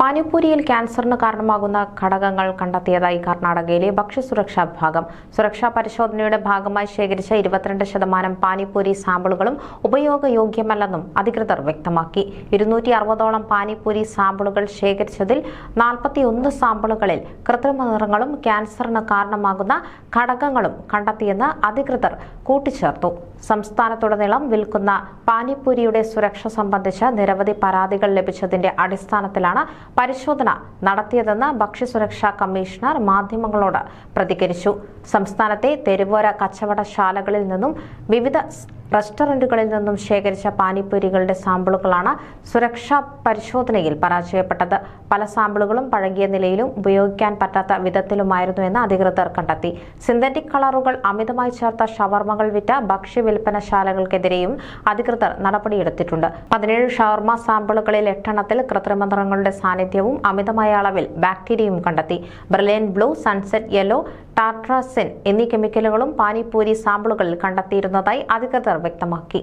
പാനിപ്പൂരിയിൽ ക്യാൻസറിന് കാരണമാകുന്ന ഘടകങ്ങൾ കണ്ടെത്തിയതായി കർണാടകയിലെ ഭക്ഷ്യസുരക്ഷാ വിഭാഗം. സുരക്ഷാ പരിശോധനയുടെ ഭാഗമായി ശേഖരിച്ച ഇരുപത്തിരണ്ട് ശതമാനം പാനിപ്പൂരി സാമ്പിളുകളും ഉപയോഗയോഗ്യമല്ലെന്നും അധികൃതർ വ്യക്തമാക്കി. ഇരുന്നൂറ്റി അറുപതോളം പാനിപ്പൂരി സാമ്പിളുകൾ ശേഖരിച്ചതിൽ നാൽപ്പത്തിയൊന്ന് സാമ്പിളുകളിൽ കൃത്രിമ നിറങ്ങളും ക്യാൻസറിന് കാരണമാകുന്ന ഘടകങ്ങളും കണ്ടെത്തിയെന്ന് അധികൃതർ കൂട്ടിച്ചേർത്തു. സംസ്ഥാനത്തുടനീളം വിൽക്കുന്ന പാനിപ്പൂരിയുടെ സുരക്ഷ സംബന്ധിച്ച് നിരവധി പരാതികൾ ലഭിച്ചതിന്റെ അടിസ്ഥാനത്തിലാണ് പരിശോധന നടത്തിയതെന്ന് ഭക്ഷ്യസുരക്ഷാ കമ്മീഷണർ മാധ്യമങ്ങളോട് പ്രതികരിച്ചു. സംസ്ഥാനത്തെ തെരുവോര കച്ചവടശാലകളിൽ നിന്നും വിവിധ റെസ്റ്റോറന്റുകളിൽ നിന്നും ശേഖരിച്ച പാനിപ്പൂരികളുടെ സാമ്പിളുകളാണ് സുരക്ഷാ പരിശോധനയിൽ പരാജയപ്പെട്ടത്. പല സാമ്പിളുകളും പഴകിയ നിലയിലും ഉപയോഗിക്കാൻ പറ്റാത്ത വിധത്തിലുമായിരുന്നു എന്ന് അധികൃതർ കണ്ടെത്തി. സിന്തറ്റിക് കളറുകൾ അമിതമായി ചേർത്ത ഷവർമകൾ വിറ്റ ഭക്ഷ്യ വിൽപ്പനശാലകൾക്കെതിരെയും അധികൃതർ നടപടിയെടുത്തിട്ടുണ്ട്. പതിനേഴ് ഷവർമ സാമ്പിളുകളിൽ എട്ടെണ്ണത്തിൽ കൃത്രിമന്ത്രങ്ങളുടെ സാന്നിധ്യവും അമിതമായ അളവിൽ ബാക്ടീരിയയും കണ്ടെത്തി. Brilliant blue sunset yellow tartrazine എന്നീ കെമിക്കലുകളും പാനിപ്പൂരി സാമ്പിളുകളിൽ കണ്ടെത്തിയിരുന്നതായി അധികൃതർ വ്യക്തമാക്കി.